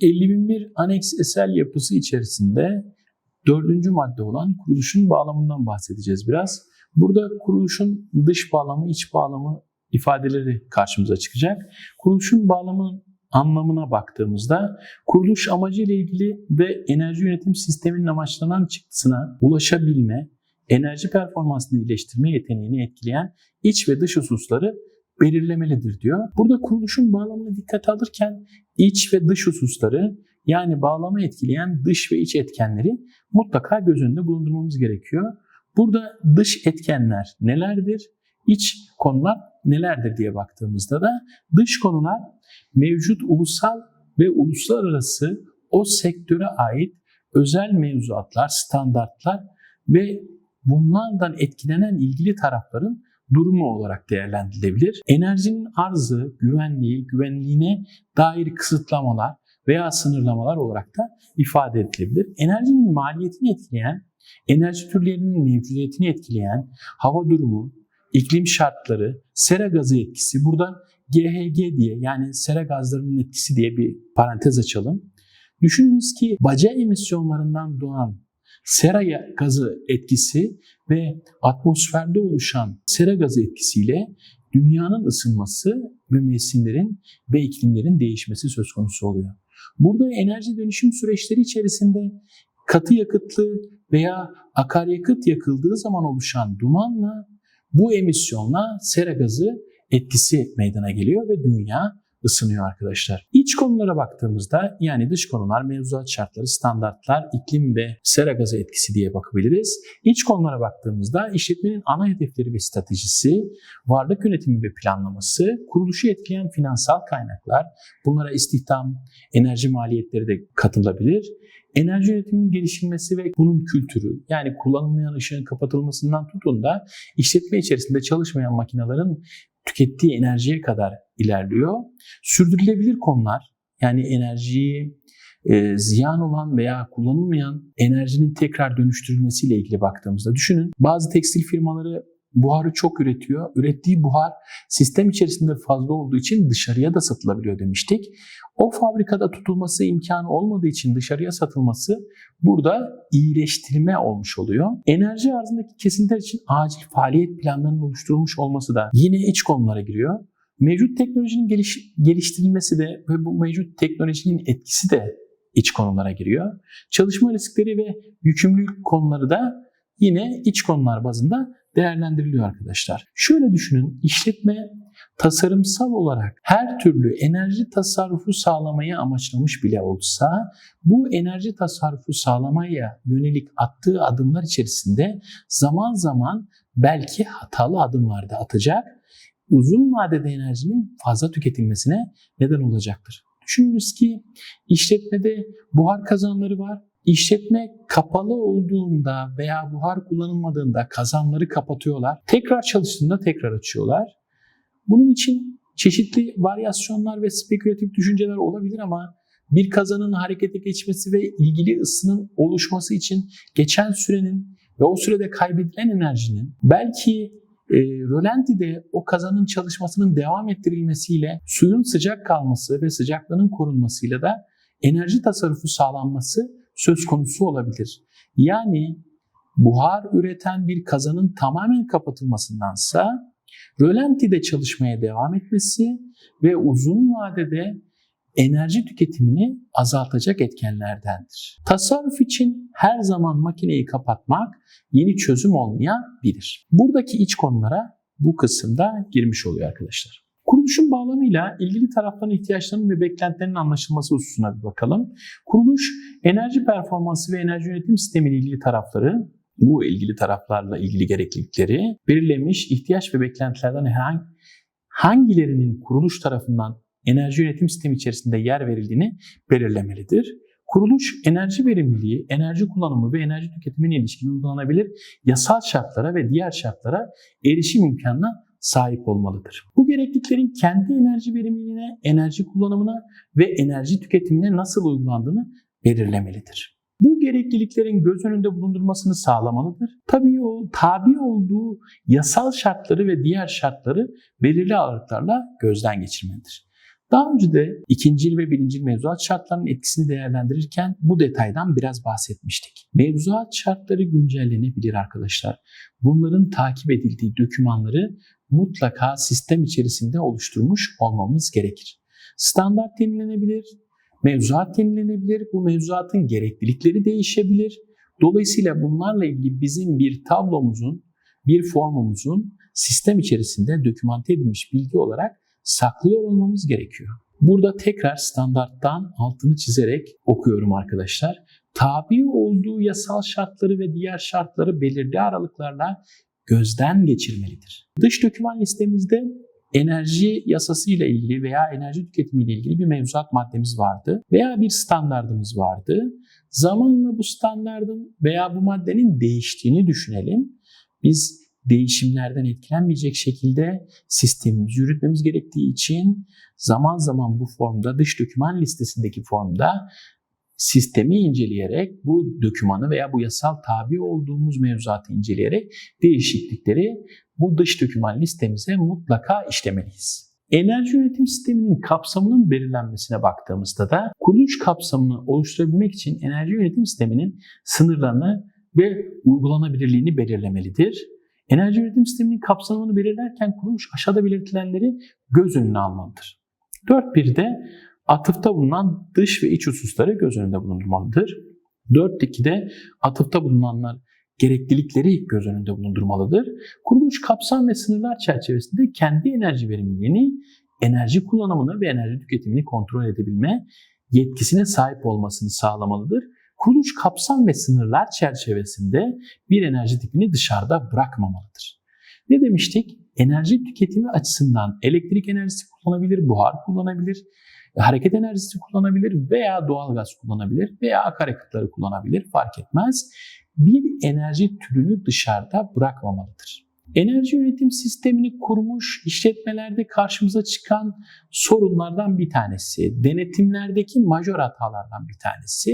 50.001 aneks esel yapısı içerisinde dördüncü madde olan kuruluşun bağlamından bahsedeceğiz biraz. Burada kuruluşun dış bağlamı, iç bağlamı ifadeleri karşımıza çıkacak. Kuruluşun bağlamının anlamına baktığımızda kuruluş amacı ile ilgili ve enerji yönetim sisteminin amaçlanan çıktısına ulaşabilme, enerji performansını iyileştirme yeteneğini etkileyen iç ve dış hususları belirlemelidir diyor. Burada kuruluşun bağlamını dikkate alırken iç ve dış hususları yani bağlama etkileyen dış ve iç etkenleri mutlaka göz önünde bulundurmamız gerekiyor. Burada dış etkenler nelerdir? İç konular nelerdir diye baktığımızda da dış konular mevcut ulusal ve uluslararası o sektöre ait özel mevzuatlar, standartlar ve bunlardan etkilenen ilgili tarafların durumu olarak değerlendirilebilir. Enerjinin arzı, güvenliği, güvenliğine dair kısıtlamalar veya sınırlamalar olarak da ifade edilebilir. Enerjinin maliyetini etkileyen, enerji türlerinin mevcudiyetini etkileyen hava durumu, iklim şartları, sera gazı etkisi. Burada GHG diye yani sera gazlarının etkisi diye bir parantez açalım. Düşününüz ki baca emisyonlarından doğan sera gazı etkisi ve atmosferde oluşan sera gazı etkisiyle dünyanın ısınması ve mevsimlerin ve iklimlerin değişmesi söz konusu oluyor. Burada enerji dönüşüm süreçleri içerisinde katı yakıtlı veya akaryakıt yakıldığı zaman oluşan dumanla bu emisyonla sera gazı etkisi meydana geliyor ve dünya ısınıyor arkadaşlar. İç konulara baktığımızda yani dış konular, mevzuat şartları, standartlar, iklim ve sera gazı etkisi diye bakabiliriz. İç konulara baktığımızda işletmenin ana hedefleri ve stratejisi, varlık yönetimi ve planlaması, kuruluşu etkileyen finansal kaynaklar, bunlara istihdam, enerji maliyetleri de katılabilir. Enerji yönetiminin gelişilmesi ve bunun kültürü yani kullanılmayan ışığın kapatılmasından tutun da işletme içerisinde çalışmayan makinelerin tükettiği enerjiye kadar ilerliyor. Sürdürülebilir konular yani enerjiyi e, ziyan olan veya kullanılmayan enerjinin tekrar dönüştürülmesiyle ilgili baktığımızda düşünün bazı tekstil firmaları buharı çok üretiyor. Ürettiği buhar sistem içerisinde fazla olduğu için dışarıya da satılabiliyor demiştik. O fabrikada tutulması imkanı olmadığı için dışarıya satılması burada iyileştirme olmuş oluyor. Enerji arzındaki kesintiler için acil faaliyet planlarının oluşturulmuş olması da yine iç konulara giriyor. Mevcut teknolojinin geliş, geliştirilmesi de ve bu mevcut teknolojinin etkisi de iç konulara giriyor. Çalışma riskleri ve yükümlülük konuları da yine iç konular bazında değerlendiriliyor arkadaşlar. Şöyle düşünün işletme tasarımsal olarak her türlü enerji tasarrufu sağlamayı amaçlamış bile olsa bu enerji tasarrufu sağlamaya yönelik attığı adımlar içerisinde zaman zaman belki hatalı adımlar da atacak uzun vadede enerjinin fazla tüketilmesine neden olacaktır. Düşününüz ki işletmede buhar kazanları var. İşletme kapalı olduğunda veya buhar kullanılmadığında kazanları kapatıyorlar. Tekrar çalıştığında tekrar açıyorlar. Bunun için çeşitli varyasyonlar ve spekülatif düşünceler olabilir ama bir kazanın harekete geçmesi ve ilgili ısının oluşması için geçen sürenin ve o sürede kaybedilen enerjinin belki e, rölantide o kazanın çalışmasının devam ettirilmesiyle suyun sıcak kalması ve sıcaklığının korunmasıyla da enerji tasarrufu sağlanması söz konusu olabilir. Yani buhar üreten bir kazanın tamamen kapatılmasındansa rölantide çalışmaya devam etmesi ve uzun vadede enerji tüketimini azaltacak etkenlerdendir. Tasarruf için her zaman makineyi kapatmak yeni çözüm olmayabilir. Buradaki iç konulara bu kısımda girmiş oluyor arkadaşlar. Kuruluşun bağlamıyla ilgili tarafların ihtiyaçlarının ve beklentilerinin anlaşılması hususuna bir bakalım. Kuruluş, enerji performansı ve enerji yönetim sistemi ile ilgili tarafları, bu ilgili taraflarla ilgili gereklilikleri belirlemiş ihtiyaç ve beklentilerden herhangi hangilerinin kuruluş tarafından enerji yönetim sistemi içerisinde yer verildiğini belirlemelidir. Kuruluş enerji verimliliği, enerji kullanımı ve enerji tüketimine ilişkin uygulanabilir yasal şartlara ve diğer şartlara erişim imkanına sahip olmalıdır. Bu gerekliliklerin kendi enerji verimliliğine, enerji kullanımına ve enerji tüketimine nasıl uygulandığını belirlemelidir. Bu gerekliliklerin göz önünde bulundurmasını sağlamalıdır. Tabii o tabi olduğu yasal şartları ve diğer şartları belirli ağırlıklarla gözden geçirmelidir. Daha önce de ikinci ve birinci mevzuat şartlarının etkisini değerlendirirken bu detaydan biraz bahsetmiştik. Mevzuat şartları güncellenebilir arkadaşlar. Bunların takip edildiği dokümanları mutlaka sistem içerisinde oluşturmuş olmamız gerekir. Standart yenilenebilir, mevzuat yenilenebilir, bu mevzuatın gereklilikleri değişebilir. Dolayısıyla bunlarla ilgili bizim bir tablomuzun, bir formumuzun sistem içerisinde dokümante edilmiş bilgi olarak saklıyor olmamız gerekiyor. Burada tekrar standarttan altını çizerek okuyorum arkadaşlar. Tabi olduğu yasal şartları ve diğer şartları belirli aralıklarla gözden geçirmelidir. Dış doküman listemizde enerji yasası ile ilgili veya enerji tüketimi ile ilgili bir mevzuat maddemiz vardı veya bir standardımız vardı. Zamanla bu standardın veya bu maddenin değiştiğini düşünelim. Biz değişimlerden etkilenmeyecek şekilde sistemimizi yürütmemiz gerektiği için zaman zaman bu formda dış doküman listesindeki formda sistemi inceleyerek bu dokümanı veya bu yasal tabi olduğumuz mevzuatı inceleyerek değişiklikleri bu dış doküman listemize mutlaka işlemeliyiz. Enerji yönetim sisteminin kapsamının belirlenmesine baktığımızda da kuruluş kapsamını oluşturabilmek için enerji yönetim sisteminin sınırlarını ve uygulanabilirliğini belirlemelidir. Enerji yönetim sisteminin kapsamını belirlerken kuruluş aşağıda belirtilenleri göz önüne almalıdır. 4.1'de atıfta bulunan dış ve iç hususları göz önünde bulundurmalıdır. 4.2'de atıfta bulunanlar gereklilikleri göz önünde bulundurmalıdır. Kuruluş kapsam ve sınırlar çerçevesinde kendi enerji verimliliğini, enerji kullanımını ve enerji tüketimini kontrol edebilme yetkisine sahip olmasını sağlamalıdır. Kuruluş kapsam ve sınırlar çerçevesinde bir enerji tipini dışarıda bırakmamalıdır. Ne demiştik? Enerji tüketimi açısından elektrik enerjisi kullanabilir, buhar kullanabilir, hareket enerjisi kullanabilir veya doğal gaz kullanabilir veya akaryakıtları kullanabilir fark etmez. Bir enerji türünü dışarıda bırakmamalıdır. Enerji yönetim sistemini kurmuş işletmelerde karşımıza çıkan sorunlardan bir tanesi, denetimlerdeki majör hatalardan bir tanesi.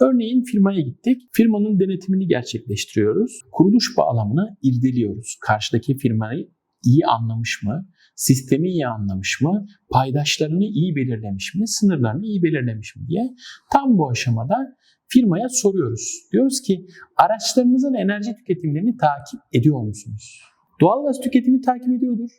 Örneğin firmaya gittik, firmanın denetimini gerçekleştiriyoruz, kuruluş bağlamını irdeliyoruz. Karşıdaki firmayı iyi anlamış mı, sistemi iyi anlamış mı, paydaşlarını iyi belirlemiş mi, sınırlarını iyi belirlemiş mi diye tam bu aşamada firmaya soruyoruz. Diyoruz ki araçlarınızın enerji tüketimlerini takip ediyor musunuz? Doğalgaz tüketimi takip ediyordur,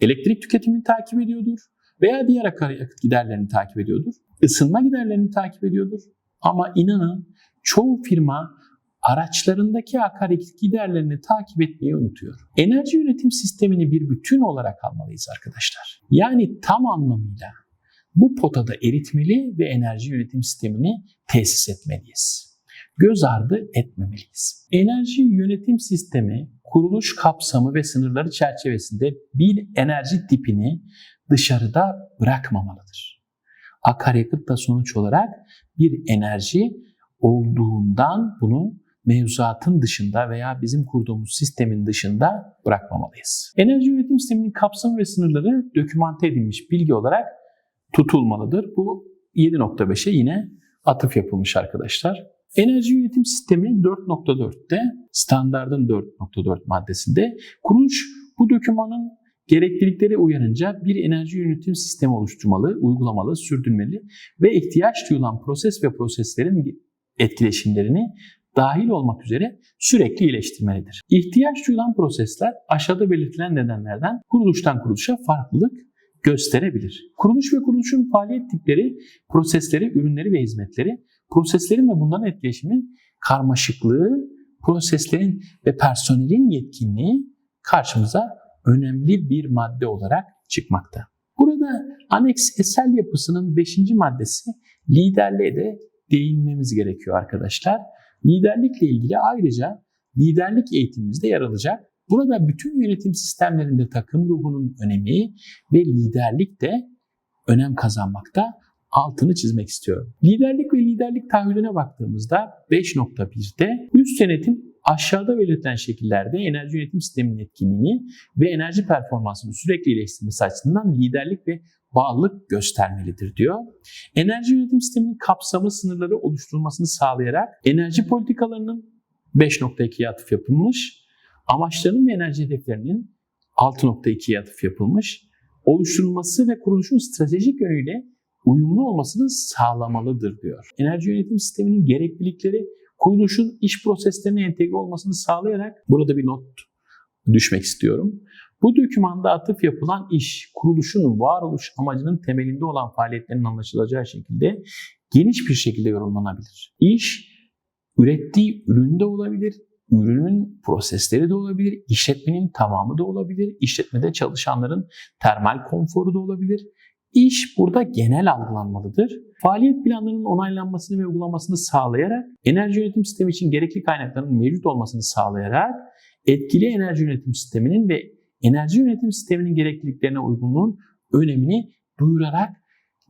elektrik tüketimini takip ediyordur veya diğer akaryakıt giderlerini takip ediyordur, ısınma giderlerini takip ediyordur. Ama inanın çoğu firma araçlarındaki akaryakıt giderlerini takip etmeyi unutuyor. Enerji yönetim sistemini bir bütün olarak almalıyız arkadaşlar. Yani tam anlamıyla bu potada eritmeli ve enerji yönetim sistemini tesis etmeliyiz. Göz ardı etmemeliyiz. Enerji yönetim sistemi kuruluş kapsamı ve sınırları çerçevesinde bir enerji tipini dışarıda bırakmamalıdır. Akaryakıt da sonuç olarak bir enerji olduğundan bunu mevzuatın dışında veya bizim kurduğumuz sistemin dışında bırakmamalıyız. Enerji yönetim sisteminin kapsamı ve sınırları dokümante edilmiş bilgi olarak tutulmalıdır. Bu 7.5'e yine atıf yapılmış arkadaşlar. Enerji yönetim sistemi 4.4'te standardın 4.4 maddesinde kuruluş bu dokümanın gereklilikleri uyarınca bir enerji yönetim sistemi oluşturmalı, uygulamalı, sürdürmeli ve ihtiyaç duyulan proses ve proseslerin etkileşimlerini dahil olmak üzere sürekli iyileştirmelidir. İhtiyaç duyulan prosesler aşağıda belirtilen nedenlerden kuruluştan kuruluşa farklılık gösterebilir. Kuruluş ve kuruluşun faaliyet tipleri, prosesleri, ürünleri ve hizmetleri, proseslerin ve bunların etkileşimin karmaşıklığı, proseslerin ve personelin yetkinliği karşımıza önemli bir madde olarak çıkmakta. Burada aneks esel yapısının 5. maddesi liderliğe de değinmemiz gerekiyor arkadaşlar. Liderlikle ilgili ayrıca liderlik eğitimimizde yer alacak. Burada bütün yönetim sistemlerinde takım ruhunun önemi ve liderlik de önem kazanmakta. Altını çizmek istiyorum. Liderlik ve liderlik tahayyülüne baktığımızda 5.1'de üst yönetim aşağıda belirtilen şekillerde enerji yönetim sisteminin etkinliğini ve enerji performansını sürekli iyileştirmesi açısından liderlik ve bağlılık göstermelidir diyor. Enerji yönetim sisteminin kapsamı sınırları oluşturulmasını sağlayarak enerji politikalarının 5.2'ye atıf yapılmış, amaçlarının ve enerji hedeflerinin 6.2'ye atıf yapılmış, oluşturulması ve kuruluşun stratejik yönüyle uyumlu olmasını sağlamalıdır diyor. Enerji yönetim sisteminin gereklilikleri kuruluşun iş proseslerine entegre olmasını sağlayarak burada bir not düşmek istiyorum. Bu dokümanda atıf yapılan iş, kuruluşun varoluş amacının temelinde olan faaliyetlerin anlaşılacağı şekilde geniş bir şekilde yorumlanabilir. İş, ürettiği üründe olabilir, ürünün prosesleri de olabilir, işletmenin tamamı da olabilir, işletmede çalışanların termal konforu da olabilir. İş burada genel algılanmalıdır. Faaliyet planlarının onaylanmasını ve uygulamasını sağlayarak, enerji yönetim sistemi için gerekli kaynakların mevcut olmasını sağlayarak, etkili enerji yönetim sisteminin ve enerji yönetim sisteminin gerekliliklerine uygunluğun önemini duyurarak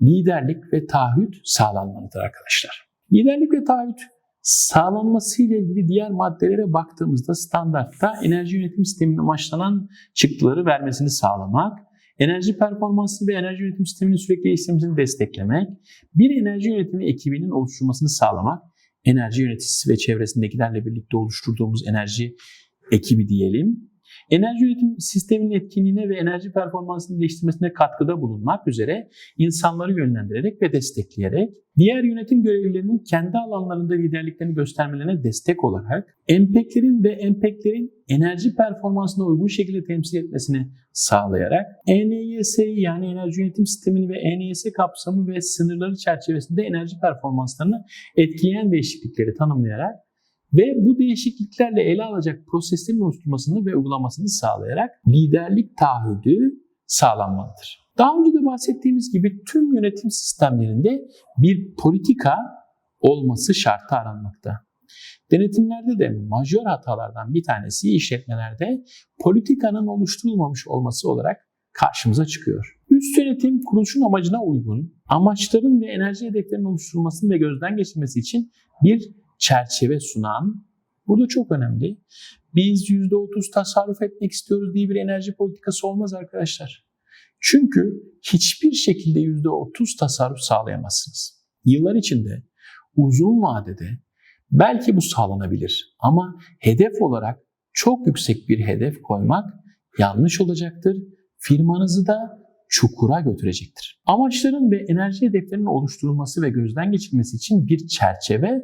liderlik ve taahhüt sağlanmalıdır arkadaşlar. Liderlik ve taahhüt sağlanması ile ilgili diğer maddelere baktığımızda standartta enerji yönetim sisteminin amaçlanan çıktıları vermesini sağlamak, enerji performansı ve enerji yönetim sisteminin sürekli geliştirmesini desteklemek, bir enerji yönetimi ekibinin oluşturulmasını sağlamak, enerji yöneticisi ve çevresindekilerle birlikte oluşturduğumuz enerji ekibi diyelim, Enerji üretim sisteminin etkinliğine ve enerji performansının geliştirmesine katkıda bulunmak üzere insanları yönlendirerek ve destekleyerek, diğer yönetim görevlilerinin kendi alanlarında liderliklerini göstermelerine destek olarak, empeklerin ve empeklerin enerji performansına uygun şekilde temsil etmesini sağlayarak, ENYS'yi yani enerji yönetim sistemini ve ENYS kapsamı ve sınırları çerçevesinde enerji performanslarını etkileyen değişiklikleri tanımlayarak, ve bu değişikliklerle ele alacak proseslerin oluşturmasını ve uygulamasını sağlayarak liderlik taahhüdü sağlanmalıdır. Daha önce de bahsettiğimiz gibi tüm yönetim sistemlerinde bir politika olması şartı aranmakta. Denetimlerde de majör hatalardan bir tanesi işletmelerde politikanın oluşturulmamış olması olarak karşımıza çıkıyor. Üst yönetim kuruluşun amacına uygun, amaçların ve enerji hedeflerinin oluşturulmasını ve gözden geçirmesi için bir çerçeve sunan, burada çok önemli. Biz %30 tasarruf etmek istiyoruz diye bir enerji politikası olmaz arkadaşlar. Çünkü hiçbir şekilde %30 tasarruf sağlayamazsınız. Yıllar içinde, uzun vadede belki bu sağlanabilir ama hedef olarak çok yüksek bir hedef koymak yanlış olacaktır. Firmanızı da çukura götürecektir. Amaçların ve enerji hedeflerinin oluşturulması ve gözden geçirilmesi için bir çerçeve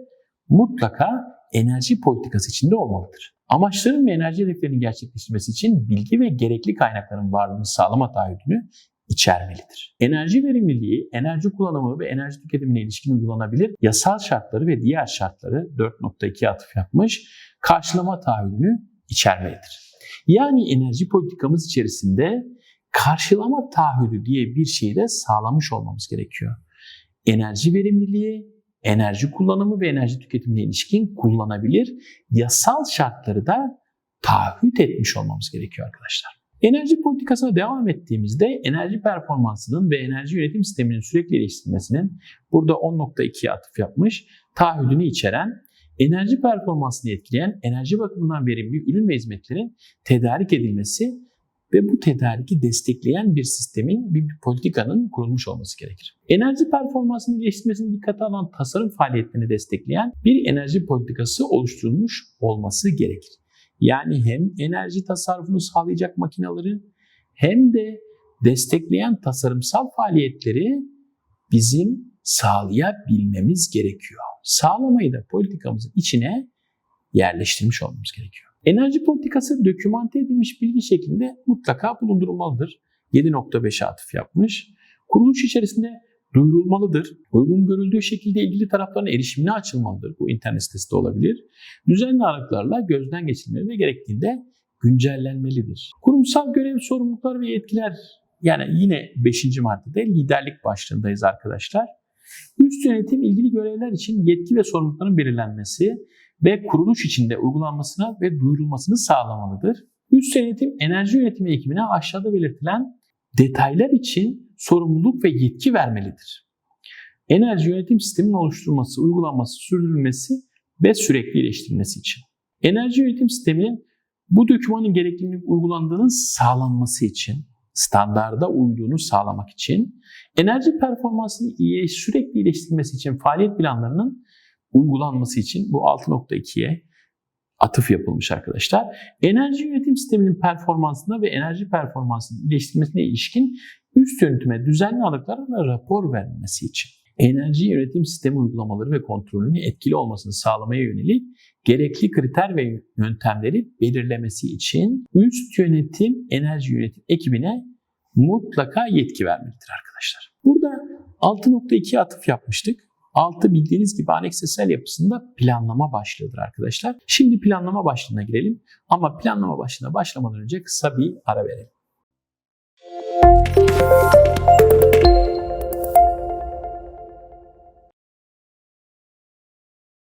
mutlaka enerji politikası içinde olmalıdır. Amaçların ve enerji hedeflerinin gerçekleştirmesi için bilgi ve gerekli kaynakların varlığını sağlama taahhüdünü içermelidir. Enerji verimliliği, enerji kullanımı ve enerji tüketimine ilişkin uygulanabilir yasal şartları ve diğer şartları 4.2 atıf yapmış karşılama taahhüdünü içermelidir. Yani enerji politikamız içerisinde karşılama taahhüdü diye bir şeyi de sağlamış olmamız gerekiyor. Enerji verimliliği, enerji kullanımı ve enerji tüketimine ilişkin kullanabilir yasal şartları da taahhüt etmiş olmamız gerekiyor arkadaşlar. Enerji politikasına devam ettiğimizde enerji performansının ve enerji yönetim sisteminin sürekli geliştirilmesinin burada 10.2'ye atıf yapmış taahhüdünü içeren enerji performansını etkileyen enerji bakımından verimli ürün ve hizmetlerin tedarik edilmesi ve bu tedariki destekleyen bir sistemin, bir politikanın kurulmuş olması gerekir. Enerji performansının geliştirmesini dikkate alan tasarım faaliyetlerini destekleyen bir enerji politikası oluşturulmuş olması gerekir. Yani hem enerji tasarrufunu sağlayacak makinelerin hem de destekleyen tasarımsal faaliyetleri bizim sağlayabilmemiz gerekiyor. Sağlamayı da politikamızın içine yerleştirmiş olmamız gerekiyor. Enerji politikası dokümante edilmiş bilgi şeklinde mutlaka bulundurulmalıdır. 7.5 atıf yapmış. Kuruluş içerisinde duyurulmalıdır. Uygun görüldüğü şekilde ilgili tarafların erişimine açılmalıdır. Bu internet sitesi de olabilir. Düzenli aralıklarla gözden geçirilmeli ve gerektiğinde güncellenmelidir. Kurumsal görev, sorumluluklar ve yetkiler yani yine 5. maddede liderlik başlığındayız arkadaşlar. Üst yönetim ilgili görevler için yetki ve sorumlulukların belirlenmesi, ve kuruluş içinde uygulanmasına ve duyurulmasını sağlamalıdır. Üst yönetim enerji yönetimi ekibine aşağıda belirtilen detaylar için sorumluluk ve yetki vermelidir. Enerji yönetim sisteminin oluşturulması, uygulanması, sürdürülmesi ve sürekli iyileştirilmesi için. Enerji yönetim sisteminin bu dokümanın gerekliliğinin uygulandığının sağlanması için, standarda uyduğunu sağlamak için, enerji performansını iyi, sürekli iyileştirilmesi için faaliyet planlarının uygulanması için bu 6.2'ye atıf yapılmış arkadaşlar. Enerji yönetim sisteminin performansına ve enerji performansının iyileştirmesine ilişkin üst yönetime düzenli aralıklarla rapor vermesi için enerji yönetim sistemi uygulamaları ve kontrolünün etkili olmasını sağlamaya yönelik gerekli kriter ve yöntemleri belirlemesi için üst yönetim enerji yönetim ekibine mutlaka yetki vermelidir arkadaşlar. Burada 6.2 atıf yapmıştık. 6 bildiğiniz gibi aneksesel yapısında planlama başlığıdır arkadaşlar. Şimdi planlama başlığına girelim. Ama planlama başlığına başlamadan önce kısa bir ara verelim.